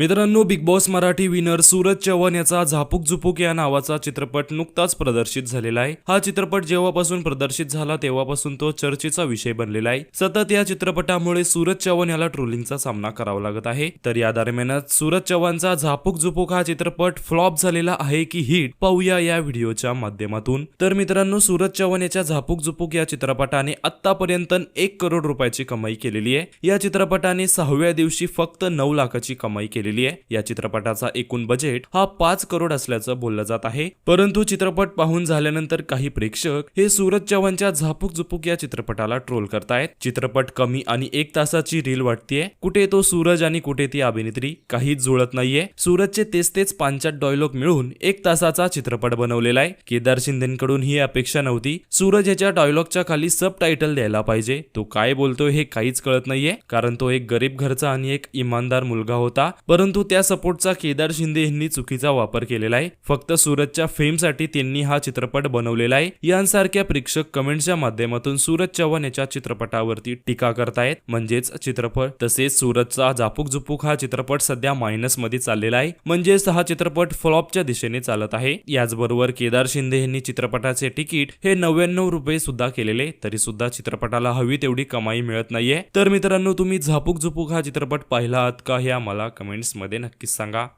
मित्रांनो Bigg Boss Marathi winner Suraj Chavan याचा झापूक झुपूक या नावाचा चित्रपट नुकताच प्रदर्शित झालेला आहे. हा चित्रपट जेव्हापासून प्रदर्शित झाला तेव्हापासून तो चर्चेचा विषय बनलेला आहे. सतत या चित्रपटामुळे सूरज चव्हाण याला ट्रोलिंगचा सामना करावा लागत आहे. तर या दरम्यानच सूरज चव्हाणचा झापूक झुपूक हा चित्रपट फ्लॉप झालेला आहे की हिट पाहूया या व्हिडिओच्या माध्यमातून. तर मित्रांनो सूरज चव्हाण याच्या झापूक झुपूक या चित्रपटाने आतापर्यंत एक करोड रुपयाची कमाई केलेली आहे. या चित्रपटाने सहाव्या दिवशी फक्त नऊ लाखाची कमाई केली केलेली आहे. या चित्रपटाचा एकूण बजेट हा पाच करोड असल्याचं बोललं जात आहे. परंतु चित्रपट पाहून झाल्यानंतर काही प्रेक्षक हे सूरज चव्हाणच्या झापूक झुपूक या चित्रपटाला ट्रोल करतायत. चित्रपट कमी आणि एक तासाची रील वाटतीये. कुठे तो सूरज आणि कुठे ती अभिनेत्री काहीच जुळत नाहीये. सूरजचे तेच तेच पांचात डायलॉग मिळून एक तासाचा चित्रपट बनवलेला आहे. केदार शिंदेकडून ही अपेक्षा नव्हती. सूरज याच्या डायलॉगच्या खाली सब टायटल द्यायला पाहिजे. तो काय बोलतोय हे काहीच कळत नाहीये. कारण तो एक गरीब घरचा आणि एक इमानदार मुलगा होता. परंतु त्या सपोर्टचा केदार शिंदे यांनी चुकीचा वापर केलेला आहे. फक्त सूरजच्या फेमसाठी त्यांनी हा चित्रपट बनवलेला आहे. यांसारख्या प्रेक्षक कमेंटच्या माध्यमातून सूरज चव्हाण याच्या चित्रपटावरती टीका करतायत. म्हणजेच चित्रपट तसेच सूरजचा झापूक झुपूक हा चित्रपट सध्या मायनसमध्ये चाललेला आहे. म्हणजेच हा चित्रपट फ्लॉपच्या दिशेने चालत आहे. याचबरोबर केदार शिंदे यांनी चित्रपटाचे तिकीट हे नव्याण्णव रुपये सुद्धा केलेले. तरी सुद्धा चित्रपटाला हवी तेवढी कमाई मिळत नाहीये. तर मित्रांनो तुम्ही झापूक झुपूक हा चित्रपट पाहिला आहात का हे आम्हाला कमेंट मध्ये नक्कीच सांगा.